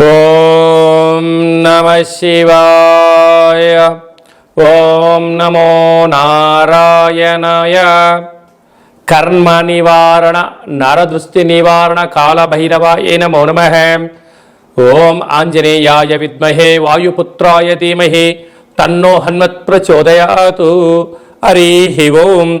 ఓం నమ శివాయ. ఓం నమో నారాయణయ. కర్మ నివారణ నరదృష్టి నివారణ కాళభైరవాయ నమో నమ. ఓం ఆంజనేయాయ విద్మహే వాయుపుత్రాయ ధీమహి తన్నో హన్మత్ ప్రచోదయాతు. హరి ఓం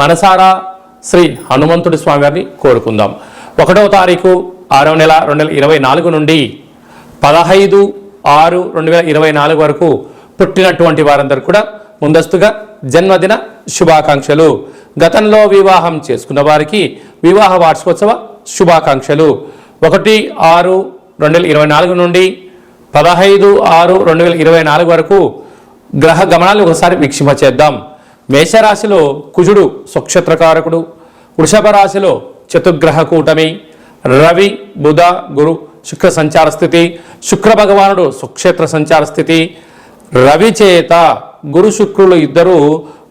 మనసారా శ్రీ హనుమంతుడి స్వామివారిని కోరుకుందాం. ఒకటవ తారీఖు ఆరవ నెల రెండు వేల ఇరవై నాలుగు నుండి పదహైదు ఆరు రెండు వేల ఇరవై నాలుగు వరకు పుట్టినటువంటి వారందరూ కూడా ముందస్తుగా జన్మదిన శుభాకాంక్షలు. గతంలో వివాహం చేసుకున్న వారికి వివాహ వార్షికోత్సవ శుభాకాంక్షలు. ఒకటి ఆరు రెండు వేల ఇరవై నాలుగు నుండి పదహైదు ఆరు రెండు వేల ఇరవై నాలుగు వరకు గ్రహ గమనాలు ఒకసారి వీక్షింప చేద్దాం మేషరాశిలో కుజుడు స్వక్షత్రకారకుడు వృషభ రాశిలో చతుగ్రహ కూటమి రవి బుధ గురు శుక్ర సంచార స్థితి శుక్ర భగవానుడు స్వక్షేత్ర సంచార స్థితి రవి చేత గురు శుక్రులు ఇద్దరు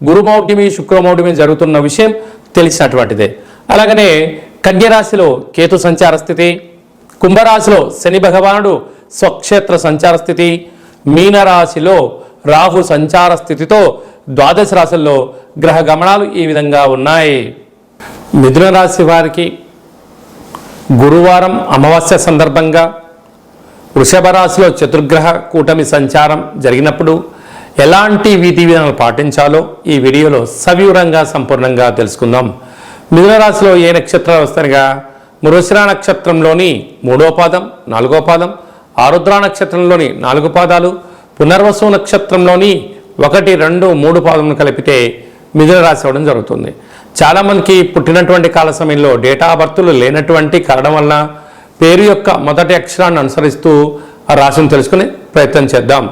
గురుమౌఢ్యమి శుక్రమౌఢ్యమి జరుగుతున్న విషయం తెలిసినటువంటిదే. అలాగనే కన్యరాశిలో కేతు సంచార స్థితి కుంభరాశిలో శని భగవానుడు స్వక్షేత్ర సంచార స్థితి మీనరాశిలో రాహు సంచార స్థితితో ద్వాదశ రాశుల్లో గ్రహ గమనాలు ఈ విధంగా ఉన్నాయి. మిథున రాశి వారికి గురువారం అమావాస్య సందర్భంగా వృషభ రాశిలో చతుర్గ్రహ కూటమి సంచారం జరిగినప్పుడు ఎలాంటి విధి విధానాలు పాటించాలో ఈ వీడియోలో సవివరంగా సంపూర్ణంగా తెలుసుకుందాం. మిథున రాశిలో ఏ నక్షత్రాలు వస్తాయిగా మృషిర నక్షత్రంలోని మూడో పాదం నాలుగో పాదం ఆరుద్ర నక్షత్రంలోని నాలుగు పాదాలు పునర్వసు నక్షత్రంలోని ఒకటి రెండు మూడు పాదములను కలిపితే మిథున రాశి అవ్వడం జరుగుతుంది. చాలామందికి పుట్టినటువంటి కాల సమయంలో డేటా బర్తులు లేనటువంటి కారణం వలన పేరు యొక్క మొదటి అక్షరాన్ని అనుసరిస్తూ ఆ రాశిని తెలుసుకునే ప్రయత్నం చేద్దాం.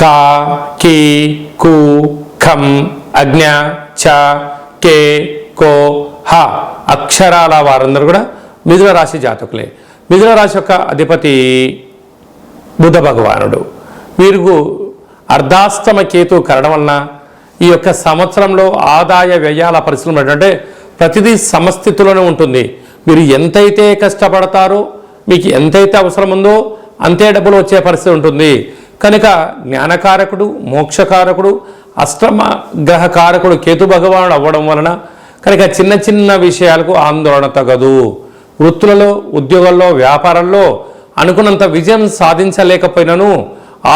కా కి కు ఖం అజ్ఞ చ కే కో హ అక్షరాల వారందరూ కూడా మిథున రాశి జాతకులే. మిథున రాశి యొక్క అధిపతి బుధ భగవానుడు. వీరికి అర్ధాస్తమ కేతు కరడం వలన ఈ యొక్క సంవత్సరంలో ఆదాయ వ్యయాల పరిశ్రమ ఏంటంటే ప్రతిదీ సమస్థితిలోనే ఉంటుంది. మీరు ఎంతైతే కష్టపడతారో మీకు ఎంతైతే అవసరం ఉందో అంతే డబ్బులు వచ్చే పరిస్థితి ఉంటుంది. కనుక జ్ఞానకారకుడు మోక్షకారకుడు అష్టమ గ్రహ కారకుడు కేతు భగవానుడు అవ్వడం వలన కనుక చిన్న చిన్న విషయాలకు ఆందోళన తగదు. వృత్తులలో ఉద్యోగాల్లో వ్యాపారంలో అనుకున్నంత విజయం సాధించలేకపోయినను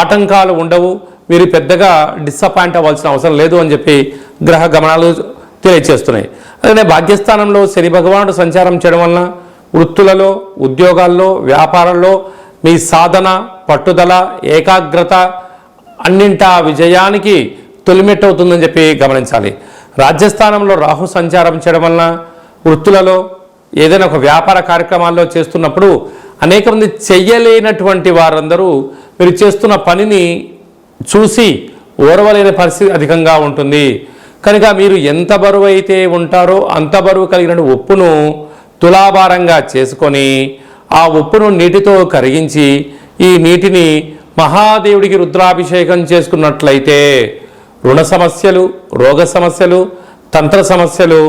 ఆటంకాలు ఉండవు. మీరు పెద్దగా డిసప్పాయింట్ అవ్వాల్సిన అవసరం లేదు అని చెప్పి గ్రహ గమనాలు తెలియచేస్తున్నాయి. అలాగే భాగ్యస్థానంలో శని భగవానుడు సంచారం చేయడం వలన వృత్తులలో ఉద్యోగాల్లో వ్యాపారంలో మీ సాధన పట్టుదల ఏకాగ్రత అన్నింటా విజయానికి తొలిమెట్టు అవుతుందని చెప్పి గమనించాలి. రాజ్యస్థానంలో రాహు సంచారం చేయడం వలన వృత్తులలో ఏదైనా ఒక వ్యాపార కార్యక్రమాల్లో చేస్తున్నప్పుడు అనేక మంది చెయ్యలేనటువంటి వారందరూ మీరు చేస్తున్న పనిని చూసి ఓర్వలేని పరిస్థితి అధికంగా ఉంటుంది. కనుక మీరు ఎంత బరువు అయితే ఉంటారో అంత బరువు కలిగిన ఉప్పును తులాభారంగా చేసుకొని ఆ ఉప్పును నీటితో కరిగించి ఈ నీటిని మహాదేవుడికి రుద్రాభిషేకం చేసుకున్నట్లయితే రుణ సమస్యలు రోగ సమస్యలు తంత్ర సమస్యలు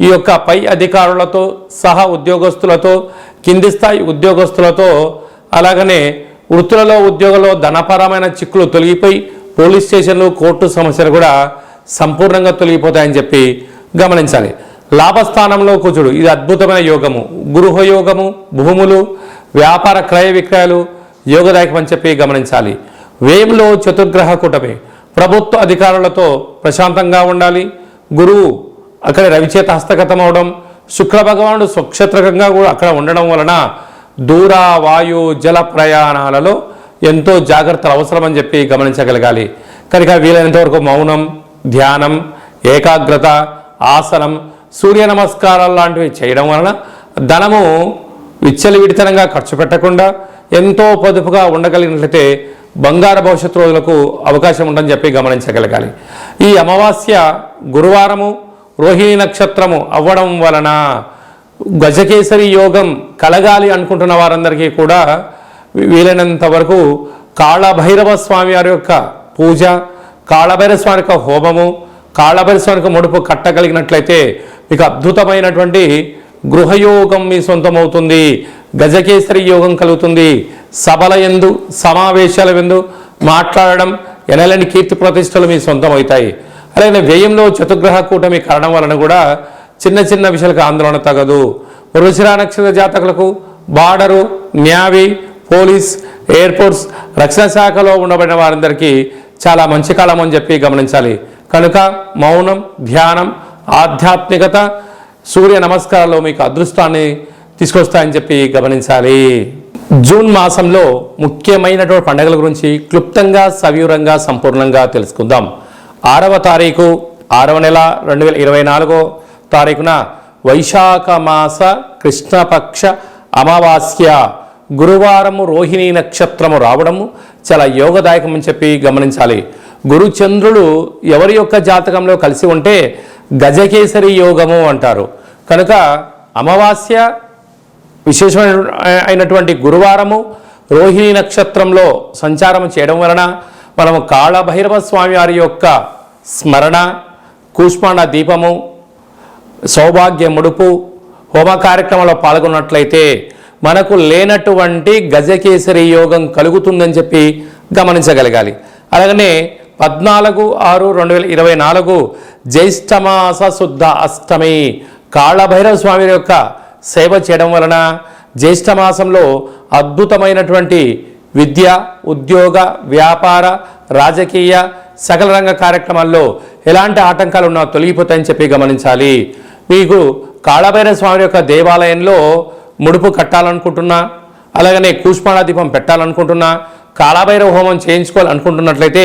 ఈ యొక్క పై అధికారులతో సహా ఉద్యోగస్తులతో కింది స్థాయి ఉద్యోగస్తులతో అలాగనే వృత్తులలో ఉద్యోగంలో ధనపరమైన చిక్కులు తొలగిపోయి పోలీస్ స్టేషన్లు కోర్టు సమస్యలు కూడా సంపూర్ణంగా తొలగిపోతాయని చెప్పి గమనించాలి. లాభస్థానంలో కుజుడు ఇది అద్భుతమైన యోగము. గృహయోగము భూములు వ్యాపార క్రయ విక్రయాలు యోగదాయకం అని చెప్పి గమనించాలి. వ్యయంలో చతుర్గ్రహ కూటమి. ప్రభుత్వ అధికారులతో ప్రశాంతంగా ఉండాలి. గురువు అక్కడ రవిచేత హస్తగతం అవడం శుక్ర భగవానుడు స్వక్షత్రకంగా కూడా అక్కడ ఉండడం వలన దూర వాయు జల ప్రయాణాలలో ఎంతో జాగ్రత్తలు అవసరమని చెప్పి గమనించగలగాలి. కనుక వీలైనంత వరకు మౌనం ధ్యానం ఏకాగ్రత ఆసనం సూర్య నమస్కారాలు లాంటివి చేయడం వలన ధనము విచ్చలివిడితనంగా ఖర్చు పెట్టకుండా ఎంతో పొదుపుగా ఉండగలిగినట్లయితే బంగారు భవిష్యత్తు రోజులకు అవకాశం ఉందని చెప్పి గమనించగలగాలి. ఈ అమావాస్య గురువారము రోహిణి నక్షత్రము అవ్వడం వలన గజకేసరి యోగం కలగాలి అనుకుంటున్న వారందరికీ కూడా వీలైనంత వరకు కాళభైరవ స్వామి వారి యొక్క పూజ కాళభైరవ స్వామి యొక్క హోమము కాళభైరవ స్వామి యొక్క ముడుపు కట్టగలిగినట్లయితే మీకు అద్భుతమైనటువంటి గృహయోగం మీ సొంతమవుతుంది గజకేసరి యోగం కలుగుతుంది. సభల ఎందు సమావేశాల ఎందు మాట్లాడడం ఎనలేని కీర్తి ప్రతిష్టలు మీ సొంతం అవుతాయి అలాగే వ్యయంలో చతుగ్రహ కూటమి కారణం వలన కూడా చిన్న చిన్న విషయాలకు ఆందోళన తగదు. వృషిరా నక్షత్ర జాతకులకు బార్డరు న్యావీ పోలీస్ ఎయిర్పోర్ట్స్ రక్షణ శాఖలో ఉండబడిన వారందరికీ చాలా మంచి కాలం అని చెప్పి గమనించాలి. కనుక మౌనం ధ్యానం ఆధ్యాత్మికత సూర్య నమస్కారాలు మీకు అదృష్టాన్ని తీసుకొస్తాయని చెప్పి గమనించాలి. జూన్ మాసంలో ముఖ్యమైనటువంటి పండుగల గురించి క్లుప్తంగా సవివరంగా సంపూర్ణంగా తెలుసుకుందాం. ఆరవ తారీఖు ఆరవ నెల రెండు వేల ఇరవై నాలుగో తారీఖున వైశాఖ మాస కృష్ణపక్ష అమావాస్య గురువారము రోహిణి నక్షత్రము రావడము చాలా యోగదాయకం అని చెప్పి గమనించాలి. గురుచంద్రుడు ఎవరి యొక్క జాతకంలో కలిసి ఉంటే గజకేసరి యోగము అంటారు. కనుక అమావాస్య విశేషమైన అయినటువంటి గురువారము రోహిణి నక్షత్రంలో సంచారం చేయడం వలన మనము కాళభైరవ స్వామి వారి యొక్క స్మరణ కూష్మాండ దీపము సౌభాగ్య ముడుపు హోమ కార్యక్రమంలో పాల్గొన్నట్లయితే మనకు లేనటువంటి గజకేసరి యోగం కలుగుతుందని చెప్పి గమనించగలగాలి. అలాగనే పద్నాలుగు ఆరు రెండు వేల ఇరవై నాలుగు జ్యేష్ఠమాస శుద్ధ అష్టమి కాళభైరవ స్వామి యొక్క సేవ చేయడం వలన జ్యేష్ఠమాసంలో అద్భుతమైనటువంటి విద్య ఉద్యోగ వ్యాపార రాజకీయ సకల రంగ కార్యక్రమాల్లో ఎలాంటి ఆటంకాలు ఉన్నా తొలగిపోతాయని చెప్పి గమనించాలి. మీకు కాళభైరవ స్వామి యొక్క దేవాలయంలో ముడుపు కట్టాలనుకుంటున్నా అలాగనే కూష్మాళ దీపం పెట్టాలనుకుంటున్నా కాళభైరవ హోమం చేయించుకోవాలనుకుంటున్నట్లయితే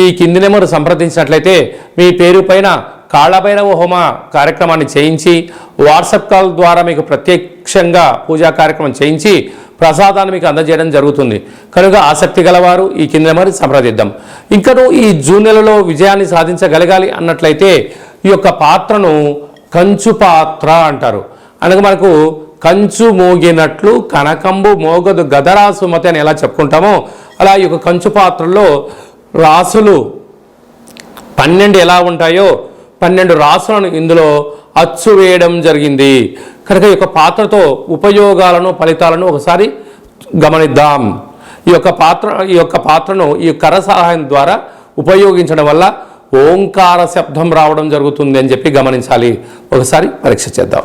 ఈ కింది నెంబరు సంప్రదించినట్లయితే మీ పేరు పైన కాళభైరవ హోమ కార్యక్రమాన్ని చేయించి వాట్సాప్ కాల్ ద్వారా మీకు ప్రత్యక్షంగా పూజా కార్యక్రమం చేయించి ప్రసాదాన్ని మీకు అందజేయడం జరుగుతుంది. కనుక ఆసక్తి గలవారు ఈ కింద మరి సంప్రదిద్దాం. ఇంకను ఈ జూన్ నెలలో విజయాన్ని సాధించగలగాలి అన్నట్లయితే ఈ యొక్క పాత్రను కంచు పాత్ర అంటారు. అనగా మనకు కంచు మోగినట్లు కనకంబు మోగదు గదరా సుమతి అని ఎలా చెప్పుకుంటామో అలా ఈ యొక్క కంచు పాత్రలో రాసులు పన్నెండు ఎలా ఉంటాయో పన్నెండు రాసులను ఇందులో అచ్చు వేయడం జరిగింది. కనుక ఈ యొక్క పాత్రతో ఉపయోగాలను ఫలితాలను ఒకసారి గమనిద్దాం. ఈ యొక్క పాత్ర ఈ యొక్క పాత్రను ఈ కర సహాయం ద్వారా ఉపయోగించడం వల్ల ఓంకార శబ్దం రావడం జరుగుతుంది అని చెప్పి గమనించాలి. ఒకసారి పరీక్ష చేద్దాం.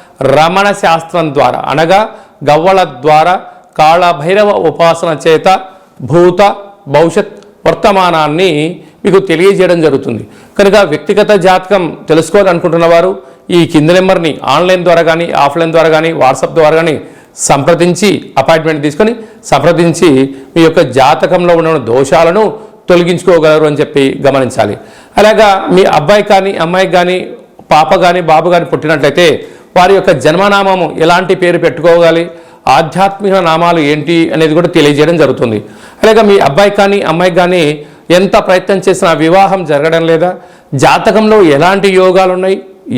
రమణ శాస్త్రం ద్వారా అనగా గవ్వల ద్వారా కాళభైరవ ఉపాసన చేత భూత భవిష్యత్ వర్తమానాన్ని మీకు తెలియజేయడం జరుగుతుంది. కనుక వ్యక్తిగత జాతకం తెలుసుకోవాలనుకుంటున్న వారు ఈ కింది నెంబర్ని ఆన్లైన్ ద్వారా కానీ ఆఫ్లైన్ ద్వారా కానీ వాట్సాప్ ద్వారా కానీ సంప్రదించి అపాయింట్మెంట్ తీసుకొని సంప్రదించి మీ యొక్క జాతకంలో ఉన్న దోషాలను తొలగించుకోగలరు అని చెప్పి గమనించాలి. అలాగా మీ అబ్బాయి కానీ అమ్మాయికి కానీ పాప కానీ బాబు కానీ పుట్టినట్లయితే వారి యొక్క జన్మనామము ఎలాంటి పేరు పెట్టుకోవాలి ఆధ్యాత్మిక నామాలు ఏంటి అనేది కూడా తెలియజేయడం జరుగుతుంది. అలాగే మీ అబ్బాయి కానీ అమ్మాయి కానీ ఎంత ప్రయత్నం చేసినా వివాహం జరగడం లేదా జాతకంలో ఎలాంటి యోగాలు ఉన్నాయి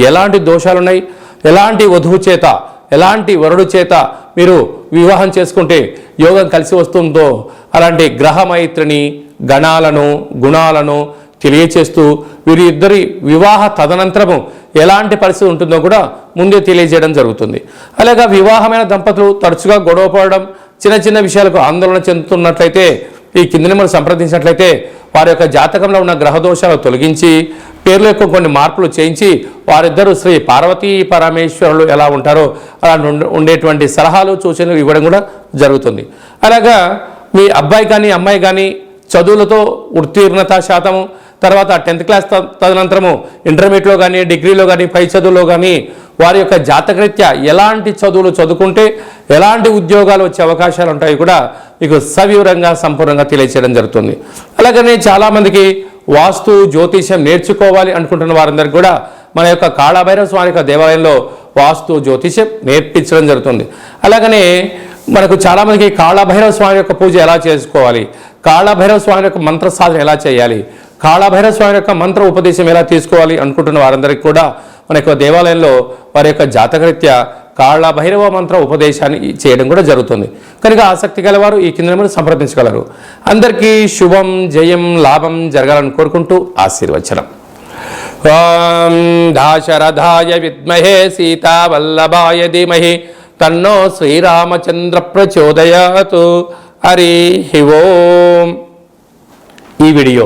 ఎలాంటి దోషాలు ఉన్నాయి ఎలాంటి వధువు చేత ఎలాంటి వరుడు చేత మీరు వివాహం చేసుకుంటే యోగం కలిసి వస్తుందో అలాంటి గ్రహమైత్రిని గణాలను గుణాలను తెలియచేస్తూ వీరిద్దరి వివాహ తదనంతరము ఎలాంటి పరిస్థితి ఉంటుందో కూడా ముందే తెలియజేయడం జరుగుతుంది. అలాగే వివాహమైన దంపతులు తరచుగా గొడవ పడడం చిన్న చిన్న విషయాలకు ఆందోళన చెందుతున్నట్లయితే ఈ కింది నెంబర్ సంప్రదించినట్లయితే వారి యొక్క జాతకంలో ఉన్న గ్రహదోషాలు తొలగించి పేర్ల యొక్క కొన్ని మార్పులు చేయించి వారిద్దరూ శ్రీ పార్వతీ పరమేశ్వరులు ఎలా ఉంటారో అలా ఉండేటువంటి సలహాలు సూచనలు ఇవ్వడం కూడా జరుగుతుంది. అలాగా మీ అబ్బాయి కానీ అమ్మాయి కానీ చదువులతో ఉత్తీర్ణత శాతము తర్వాత టెన్త్ క్లాస్ తదనంతరము ఇంటర్మీడియట్లో కానీ డిగ్రీలో కానీ పై చదువులో కానీ వారి యొక్క జాతకరీత్యా ఎలాంటి చదువులు చదువుకుంటే ఎలాంటి ఉద్యోగాలు వచ్చే అవకాశాలు ఉంటాయి కూడా మీకు సవివరంగా సంపూర్ణంగా తెలియచేయడం జరుగుతుంది. అలాగనే చాలామందికి వాస్తు జ్యోతిష్యం నేర్చుకోవాలి అనుకుంటున్న వారందరికీ కూడా మన యొక్క కాళభైరవ స్వామి యొక్క దేవాలయంలో వాస్తు జ్యోతిష్యం నేర్పించడం జరుగుతుంది. అలాగనే మనకు చాలామందికి కాళభైరవ స్వామి యొక్క పూజ ఎలా చేసుకోవాలి? కాళభైరవ స్వామి యొక్క మంత్ర సాధన ఎలా చేయాలి? కాళభైరవ స్వామి యొక్క మంత్ర ఉపదేశం ఎలా తీసుకోవాలి అనుకుంటున్న వారందరికీ కూడా మన యొక్క దేవాలయంలో వారి యొక్క జాతకరీత్యా కాళభైరవ మంత్ర ఉపదేశాన్ని చేయడం కూడా జరుగుతుంది. కనుక ఆసక్తి గలవారు ఈ కింద నెంబర్ని సంప్రదించగలరు. అందరికీ శుభం జయం లాభం జరగాలని కోరుకుంటూ ఆశీర్వచనం. ఓం దాశరథాయ విద్మహే సీతావల్లభాయ ధీమహి తన్నో శ్రీరామచంద్ర ప్రచోదయాతు. హరి ఓం. ఈ వీడియో